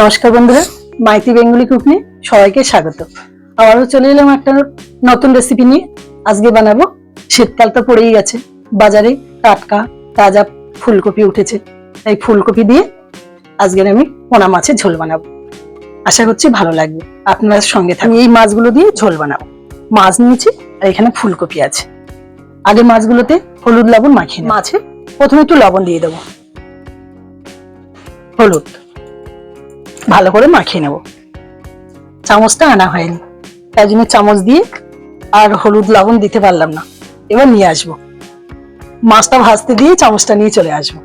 নমস্কার বন্ধুরা মাইতি বেঙ্গলি কুকনি সবাইকে স্বাগত। আবারও চলে এলাম একটা নতুন রেসিপি নিয়ে। আজকে বানাবো শীতকাল তো পড়েই গেছে। বাজারে টাটকা তাজা ফুলকপি উঠেছে। তাই ফুলকপি দিয়ে আজকের আমি পোনা মাছের ঝোল বানাবো। আশা করছি ভালো লাগবে। আপনার সঙ্গে থাকুন। এই মাছগুলো দিয়ে ঝোল বানাবো। মাছ নিয়েছি আর এখানে ফুলকপি আছে। আগে মাছগুলোতে হলুদ লবণ মাখিয়ে। মাছে? প্রথমে একটু লবণ দিয়ে দেবো। হলুদ। ভালো করে মাখিয়ে নেব। চামচটা আনা হয়নি। তাই জন্য চামচ দিয়ে আর হলুদ, লবণ দিতে পারলাম না। এবার নিয়ে আসব। মাছটা ভাজতে দিয়ে চামচটা নিয়ে চলে আসব।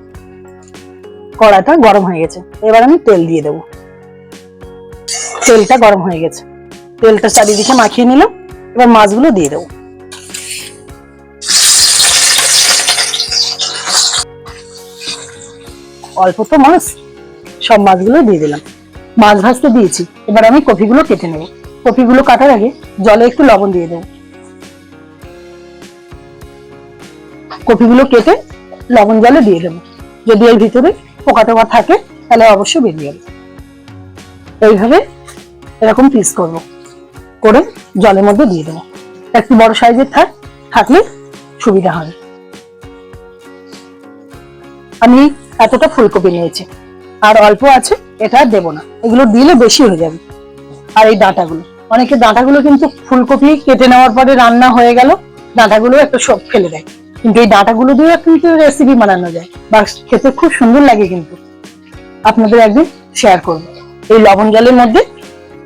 কড়াটা গরম হয়ে গেছে। এবার আমি তেল দিয়ে দেবো। তেলটা গরম হয়ে গেছে। তেলটা চারিদিকে মাখিয়ে নিলাম। এবার মাছগুলো দিয়ে দেবো। অল্প তো মাছ। সব মাছগুলো দিয়ে দিলাম। মাছ ভাজতে দিয়েছি। এবার আমি কপিগুলো কেটে নেব। কপিগুলো কাটার আগে জলে একটু লবণ দিয়ে দেবো। কপিগুলো কেটে লবণ জলে দিয়ে দেবো। যদি এর ভিতরে পোকা টোকা থাকে, তাহলে অবশ্যই বেরিয়ে যাবে। এইভাবে এরকম পিস করব। করে জলের মধ্যে দিয়ে দেবো। একটু বড় সাইজের থাক, থাকলে সুবিধা হবে। আমি এতটা ফুলকপি নিয়েছি। আর অল্প আছে এটা দেবো না। এগুলো দিলে বেশি হয়ে যাবে। আর এই ডাঁটাগুলো। অনেকে ডাঁটাগুলো কিন্তু ফুলকপি কেটে নেওয়ার পরে রান্না হয়ে গেল, ডাঁটাগুলো একটু সব ফেলে দেয়। কিন্তু এই ডাঁটাগুলো দিয়ে কিন্তু রেসিপি বানানো যায়। বা খেতে খুব সুন্দর লাগে কিন্তু। আপনাদের একদিন শেয়ার করব। এই লবণ জলের মধ্যে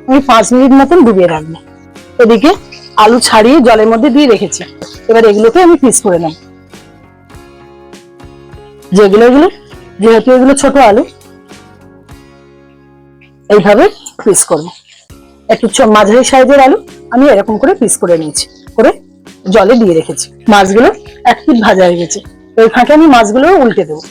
আমি পাঁচ মিনিট মতন ডুবিয়ে রাখব। এদিকে আলু ছাড়িয়ে জলের মধ্যে দিয়ে রেখেছি। এবার এগুলোকে আমি পিস করে নেব। যেগুলো এগুলো, যেহেতু এগুলো ছোট আলু এইভাবে পিস করব। একটু মাঝারি সাইজের আলু আমি এরকম করে পিস করে নিয়েছি, করে জলে দিয়ে রেখেছি। মাছগুলো এক পিট ভাজা হয়ে গেছে। ওই ফাঁকে আমি মাছগুলো উল্টে দেবো।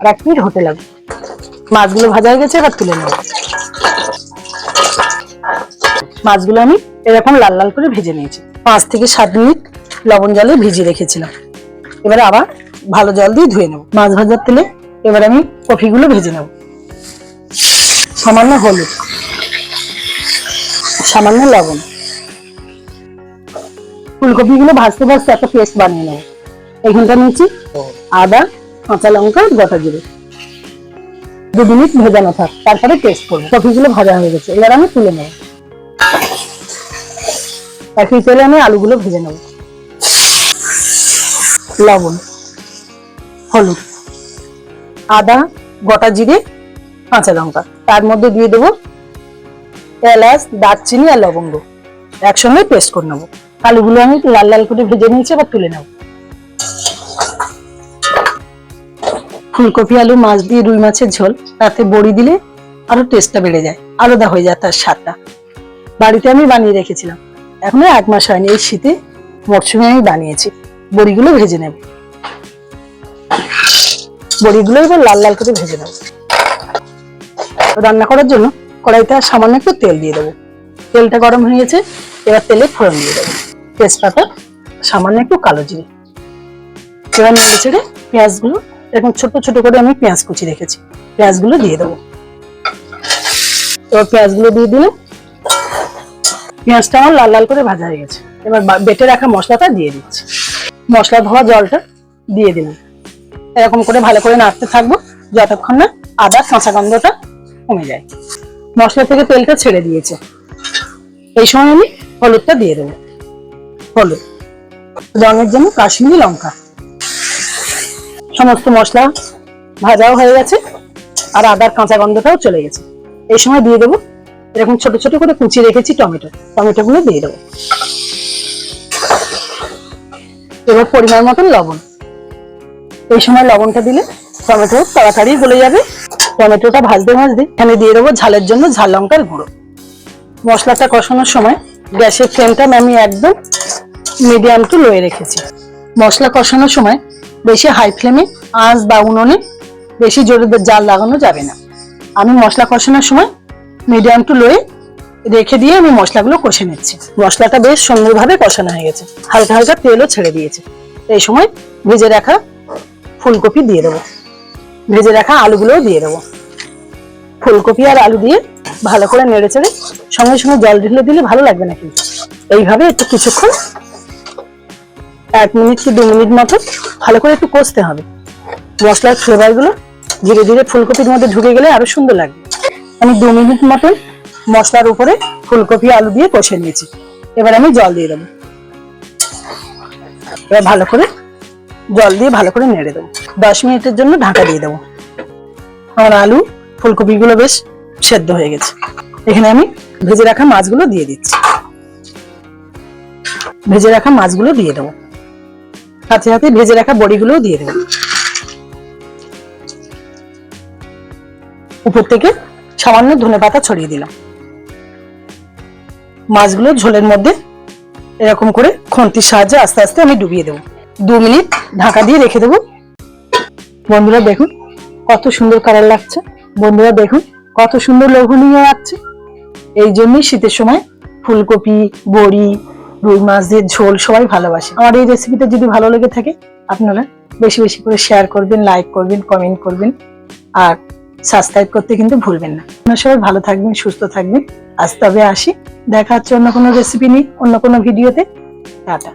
আর এক মিনিট হতে লাগবে মাছগুলো ভাজা হয়ে গেছে, এবার তুলে নেব। মাছগুলো আমি এরকম লাল লাল করে ভেজে নিয়েছি। পাঁচ থেকে সাত মিনিট লবণ জলে ভিজিয়ে রেখেছিলাম। এবারে আবার ভালো জল দিয়ে ধুয়ে নেব। মাছ ভাজার তেলে এবার আমি কফিগুলো ভেজে নেব। সামান্য হলুদ, সামান্য লবণ। ফুলকপিগুলো ভাজতে ভাজতে একটা পেস্ট বানিয়ে নেব। এখানটা নিয়েছি আদা, কাঁচা লঙ্কা, গোটা জিরে। দু মিনিট ভেজানো থাক, তারপরে টেস্ট করব। কফিগুলো ভাজা হয়ে গেছে, এবার আমি তুলে নেব। একই তেলে আমি আলুগুলো ভেজে নেব। লবণ, হলুদ, আদা, গোটা জিরে, কাঁচা লঙ্কা। তার মধ্যে দিয়ে দেবো এলাচ, দারচিনি আর লবঙ্গ। একসঙ্গে পেস্ট করে নেব। আলুগুলো আমি লাল লাল করে ভেজে নিয়েছি আবার তুলে নেব। ফুলকপি, আলু, মাছ দিয়ে রুই মাছের ঝোল, তাতে বড়ি দিলে আরও টেস্টটা বেড়ে যায়, আলাদা হয়ে যায় তার স্বাদটা। বাড়িতে আমি বানিয়ে রেখেছিলাম। এখনও এক মাস হয়নি এই শীতে। মরশুমে আমি বানিয়েছি। বড়িগুলো ভেজে নেব। বড়িগুলো এবার লাল লাল করে ভেজে নেব। রান্না করার জন্য কড়াইতে সামান্য একটু তেল দিয়ে দেবো। তেলটা গরম হয়ে গেছে, এবার তেলে ফোড়ন দিয়ে দেবো। তেজপাতা, সামান্য একটু কালো জিরে। এবার নেড়ে ছেড়ে পেঁয়াজগুলো, এরকম ছোট ছোট করে আমি পেঁয়াজ কুচি রেখেছি। পেঁয়াজগুলো দিয়ে দেবো। এবার পেঁয়াজগুলো দিয়ে দিলাম। পেঁয়াজটা আমার লাল লাল করে ভাজা হয়ে গেছে। এবার বেটে রাখা মশলাটা দিয়ে দিচ্ছি। মশলা ধোয়া জলটা দিয়ে দিলাম। এরকম করে ভালো করে নাড়তে থাকব, যতক্ষণ না আদা কাঁচা গন্ধটা কমে যায়। মশলা থেকে তেলটা ছেড়ে দিয়েছে। এই সময় আমি হলুদটা দিয়ে দেবো। হলুদ। রঙের জন্য কাশ্মীরি লঙ্কা। সমস্ত মশলা ভাজাও হয়ে গেছে, আর আদার কাঁচা গন্ধটাও চলে গেছে। এই সময় দিয়ে দেবো এরকম ছোট ছোট করে কুচি রেখেছি টমেটো। টমেটো গুলো দিয়ে দেবো। এবার পরিমাণ মতন লবণ। এই সময় লবণটা দিলে টমেটো তাড়াতাড়ি গলে যাবে। টমেটোটা ভাজতে ভাজতে এখানে দিয়ে দেবো ঝালের জন্য ঝাল লঙ্কার গুঁড়ো। মশলাটা কষানোর সময় গ্যাসের ফ্লেমটা আমি একদম মিডিয়াম টু লোয়ে রেখেছি। মশলা কষানোর সময় বেশি হাই ফ্লেমে আঁচ বা উনুনে বেশি জোরে জাল লাগানো যাবে না। আমি মশলা কষানোর সময় মিডিয়াম টু লোয়ে রেখে দিয়ে আমি মশলাগুলো কষে নিচ্ছি। মশলাটা বেশ সুন্দরভাবে কষানো হয়ে গেছে। হালকা হালকা তেলও ছেড়ে দিয়েছে। এই সময় ভেজে রাখা ফুলকপি দিয়ে দেবো। ভেজে রাখা আলুগুলোও দিয়ে দেবো। ফুলকপি আর আলু দিয়ে ভালো করে নেড়ে চেড়ে সঙ্গে সঙ্গে জল ঢেলে দিলে ভালো লাগবে না কিন্তু। এইভাবে একটু কিছুক্ষণ, এক মিনিট কি দু মিনিট মতো ভালো করে একটু কষতে হবে। মশলার ফ্লেভারগুলো ধীরে ধীরে ফুলকপির মধ্যে ঢুকে গেলে আরও সুন্দর লাগবে। আমি দু মিনিট মতন মশলার উপরে ফুলকপি, আলু দিয়ে কষে নিয়েছি। এবার আমি জল দিয়ে দেবো। এবার ভালো করে জল দিয়ে ভালো করে নেড়ে দেবো। দশ মিনিটের জন্য ঢাকা দিয়ে দেবো। আমার আলু ফুলকপি গুলো বেশ সেদ্ধ হয়ে গেছে। এখানে আমি ভেজে রাখা মাছগুলো দিয়ে দিচ্ছি। ভেজে রাখা মাছগুলো দিয়ে দেবো। সাথে সাথে ভেজে রাখা বড়িগুলোও দিয়ে দেবো। উপর থেকে সামান্য ধনে পাতা ছড়িয়ে দিলাম। মাছগুলো ঝোলের মধ্যে এরকম করে খন্তির সাহায্যে আস্তে আস্তে আমি ডুবিয়ে দেবো। দু মিনিট ঢাকা দিয়ে রেখে দেবো। বন্ধুরা দেখুন কত সুন্দর কালার লাগছে। বন্ধুরা দেখুন কত সুন্দর লোভনীয় লাগছে। এই জন্যই শীতের সময় ফুলকপি, বড়ি, রুই মাছ দিয়ে ঝোল সবাই ভালোবাসে। আমার এই রেসিপিটা যদি ভালো লেগে থাকে, আপনারা বেশি বেশি করে শেয়ার করবেন লাইক করবেন কমেন্ট করবেন। আর সাবস্ক্রাইব করতে কিন্তু ভুলবেন না। আপনারা সবাই ভালো থাকবেন, সুস্থ থাকবেন। আজ তবে আসি। দেখা হচ্ছে অন্য কোনো রেসিপি নিয়ে, অন্য কোনো ভিডিওতে টাটা।